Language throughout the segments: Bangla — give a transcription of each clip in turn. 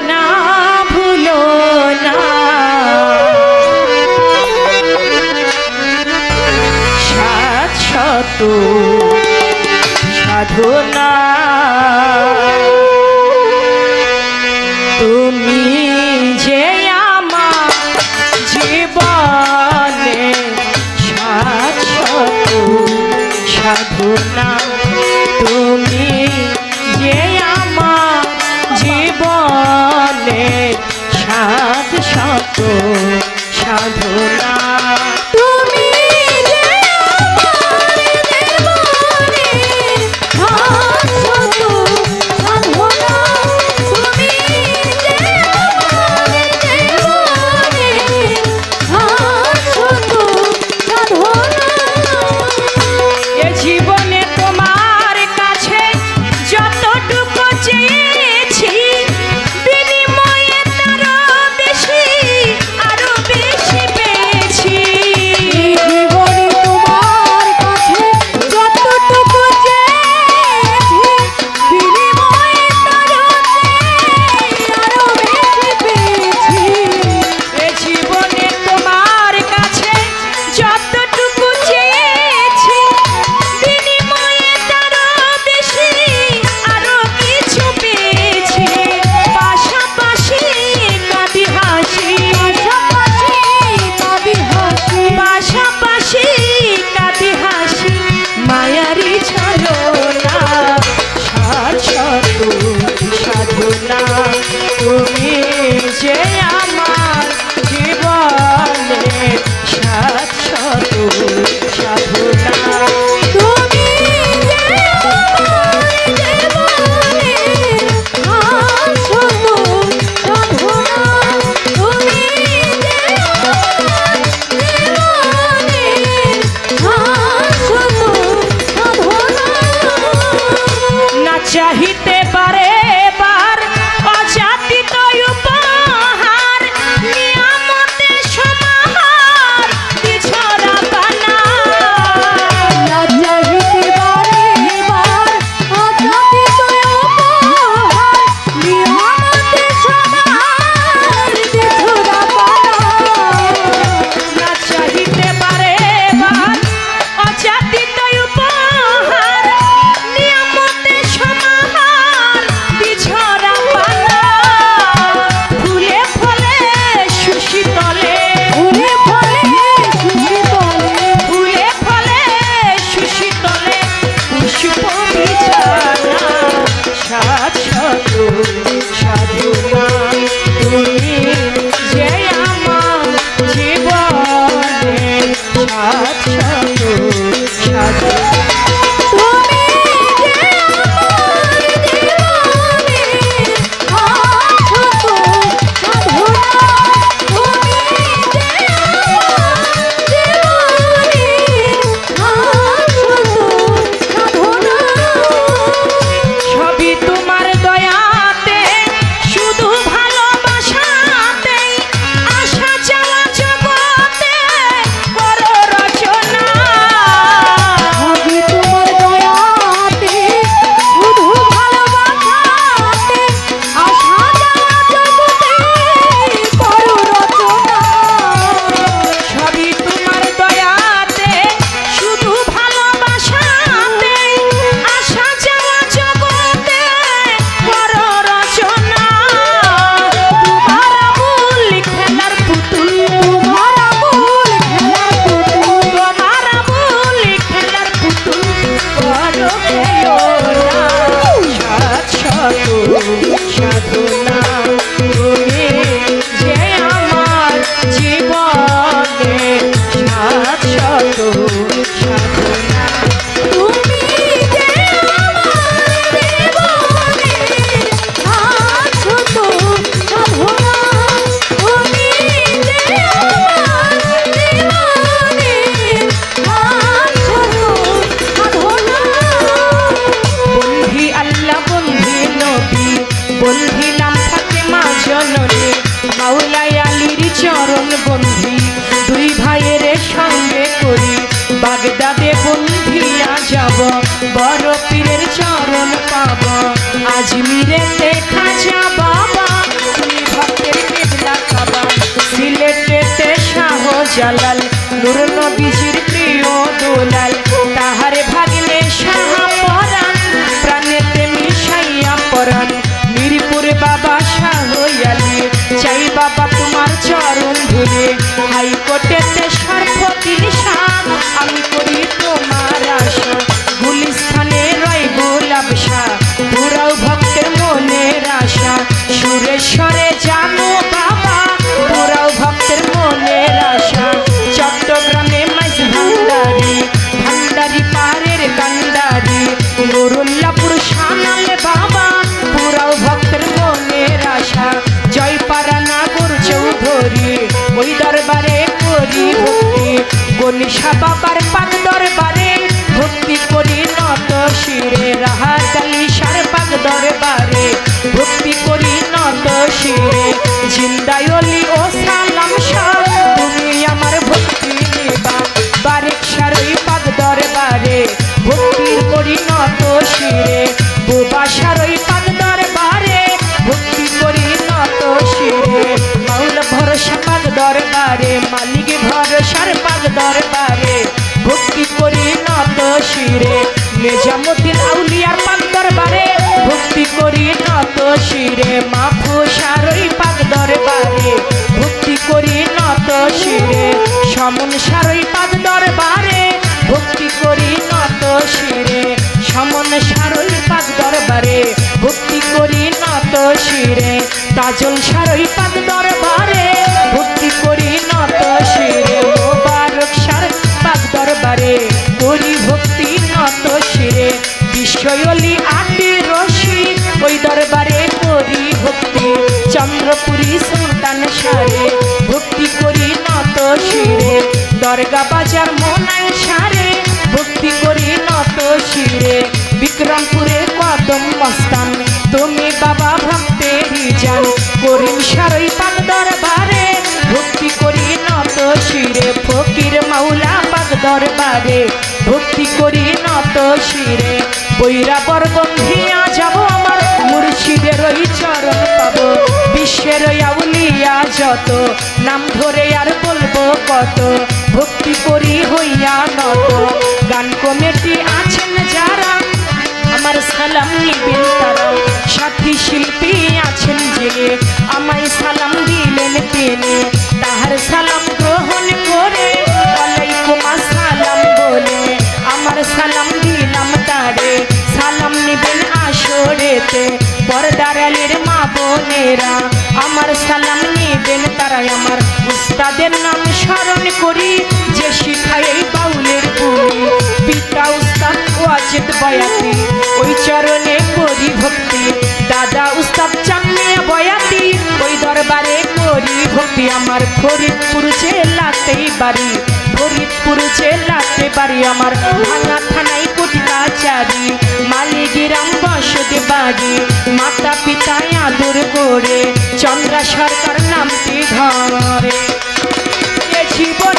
না ভুলো না। সাত শত সাধনা। তুমি যে আমার জীবনে সাত শত সাধনা। জালাল গনিশা বাবার পাক দরবারে ভক্তি করি নত শিরে রাহাতালি সার পাক দরবারে ভক্তি করি নত শিরে জিন্দায়লি ও সালাম শাহ তুমি আমার ভক্তি নিবা। বারেক সারই পাক দরবারে ভক্তির করি নত শিরে, বোবা সারই পাক শিরে। নিজামুদ্দিন আউলিয়ার পাক দরবারে ভক্তি করি নত শিরে। মাফু সারই পাক দরবারে ভক্তি করি নত শিরে। সমন সারই পাক দরবারে ভক্তি করি নত শিরে। সমন সারই পাক দরবারে ভক্তি করি নত শিরে। তাজল সারই পাক চন্দ্রপুরী সুলতান সারে, ভক্তি করি নত শিরে। দরগা বাজার মোনায় সারে, ভক্তি করি নত শিরে। বিক্রমপুরে কদম মস্তান, তুমি বাবা ভক্তেরই জান করিম সারই পাক দরবারে, ভক্তি করি নত শিরে। ফকির মাওলা পাক দরবারে, ভক্তি করি নত শিরে। বৈরা বরগন্ধিয়া যাব আমার মুর্শিদের ওই চরণ পাবো। বিশ্বের আউলিয়া যত, নাম ধরে আর বলব কত, ভক্তি করি হইয়া নত গান কমিটি আছেন যারা, আমার সালাম নিবেন তারা। সাথী শিল্পী আছেন যিনি আমায় সালাম দিলেন তিনি। তাহার সালাম গ্রহণ করে আসসালাম বলে, আমার সালাম দিলাম তারে। সালাম নিবেন আসরেতে পর্দারালের মা বোনেরা। আমার সালাম নিবেন তারা আমার। উস্তাদের নাম স্মরণ করি, যে শিখায় এই বাউলের পুরি পিতা উস্তাদ ওয়াজেদ বয়াতি, ওই চরণে করি ভক্তি দাদা উস্তাদ চান্নিয়া বয়াতি, ওই দরবারে করি ভক্তি আমার ফরিদপুর জেলাতেই বাড়ি, ফরিদপুর জেলাতে বাড়ি। আমার ভাঙা থানায় কোটি কাচারি মালিগিরাম বসতে বাড়ি মাতা পিতায় আদর করে চন্দ্রা সরকার নামটি ধরে। জীবনে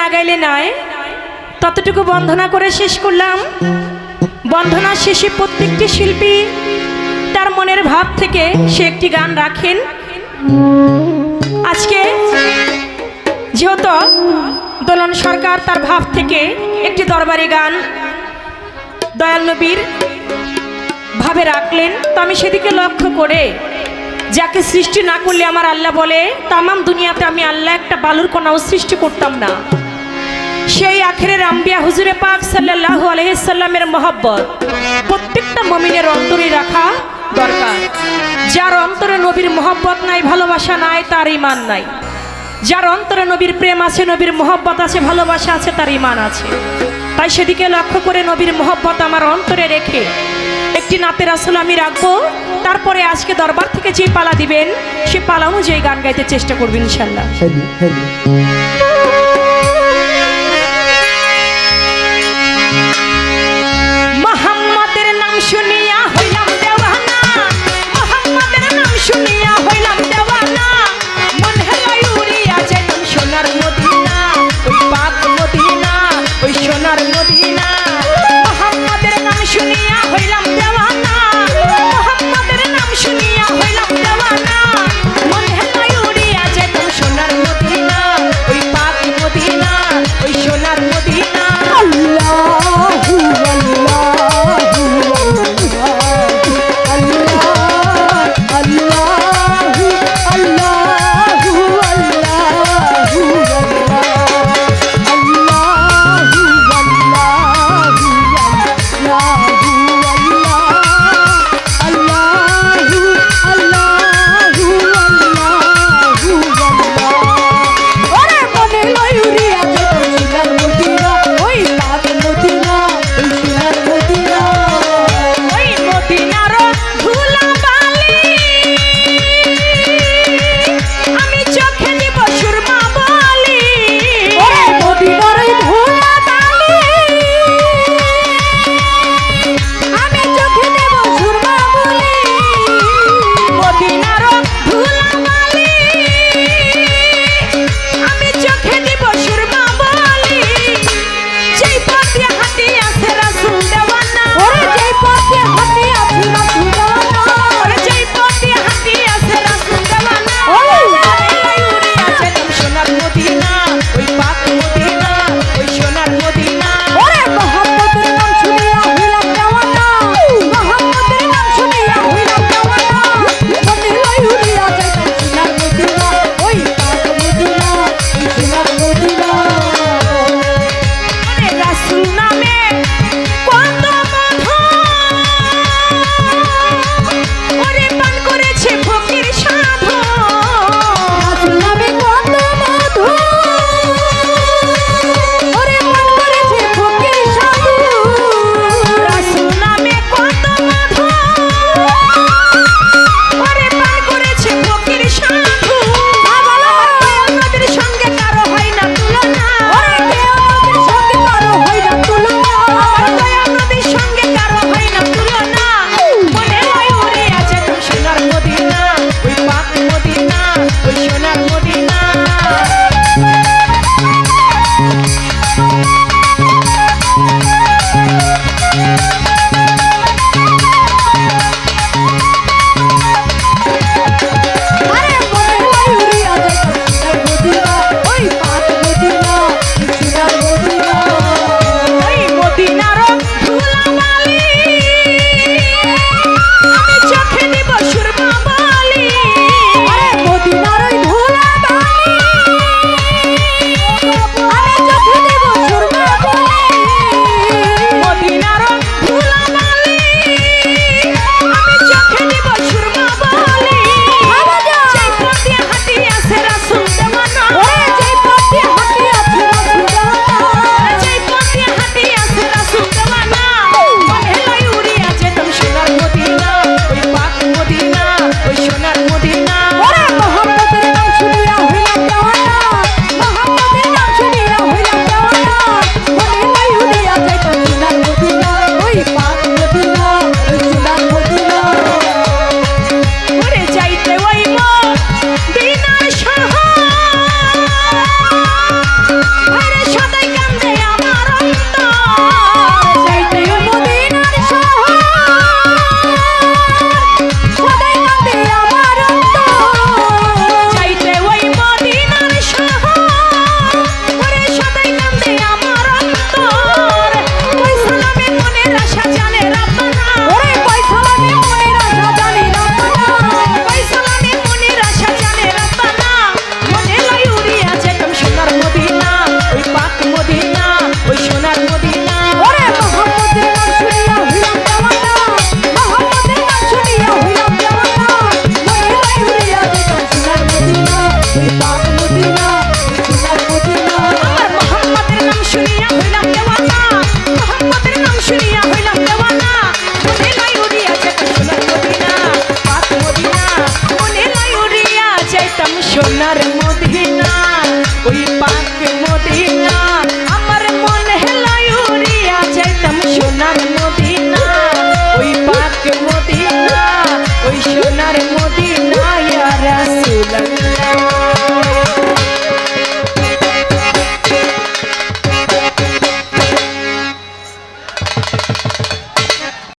না গাইলে নয় ততটুকু বন্ধনা করে শেষ করলাম। বন্ধনা শেষে প্রত্যেকটি শিল্পী তার মনের ভাব থেকে সে একটি গান রাখেন। আজকে যেহেতু দোলন সরকার তার ভাব থেকে একটি দরবারি গান দয়াল নবীর ভাবে রাখলেন, তো আমি সেদিকে লক্ষ্য করে যাকে সৃষ্টি না করলে আমার আল্লাহ বলে, তামাম দুনিয়াতে আমি আল্লাহ একটা বালুর কণাও সৃষ্টি করতাম না। সেই আখেরের আম্বিয়া হুজুরে পাক সাল্লাল্লাহু আলাইহি সাল্লামের মহব্বত। প্রত্যেকটা মমিনের অন্তরে রাখা দরকার। যার অন্তরে নবীর মহব্বত নাই, ভালোবাসা নাই, তার ইমান নাই। যার অন্তরে নবীর প্রেম আছে, নবীর মহব্বত আছে, ভালোবাসা আছে, তার ইমান আছে। তাই সেদিকে লক্ষ্য করে নবীর মহব্বত আমার অন্তরে রেখে একটি নাতের আসল আমি রাখব। তারপরে আজকে দরবার থেকে যে পালা দিবেন, সে পালা অনুযায়ী গান গাইতে চেষ্টা করবেন ইনশাল্লাহ। Thank you.